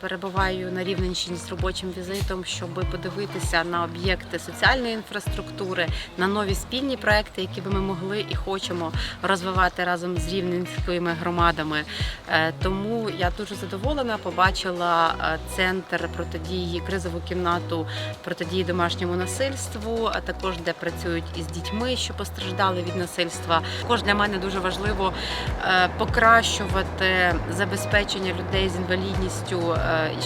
приїжджаю на Рівненщині з робочим візитом, щоб подивитися на об'єкти соціальної інфраструктури, на нові спільні проекти, які би ми могли і хочемо розвивати разом з рівненськими громадами. Е, Тому я дуже задоволена. Побачила е, центр протидії кризову кімнату протидії домашньому насильству, а також де працюють із дітьми, що постраждали від насильства. Також для мене дуже важливо е, покращувати забезпечення людей з інвалідністю,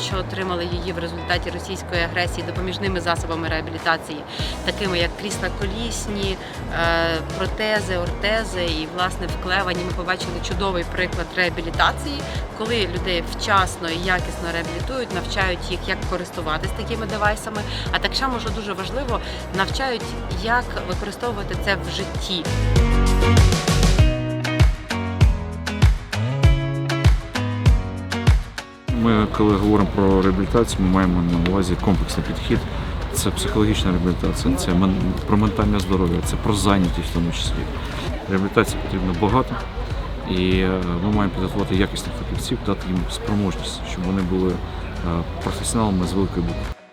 що отримали її в результаті російської агресії допоміжними засобами реабілітації, такими як крісла колісні, е, протези, ортези і власне в Клевані ми побачили чудовий приклад реабілітації, коли людей вчасно і якісно реабілітують, навчають їх, як користуватись такими девайсами. А так само, дуже важливо, навчають, як використовувати це в житті. Ми, коли говоримо про реабілітацію, ми маємо на увазі комплексний підхід. Це психологічна реабілітація, це про ментальне здоров'я, це про зайнятість в тому числі. Реабілітації потрібно багато, і е, ми маємо підготувати якісних фахівців, дати їм спроможність, щоб вони були е, професіоналами з великої букви.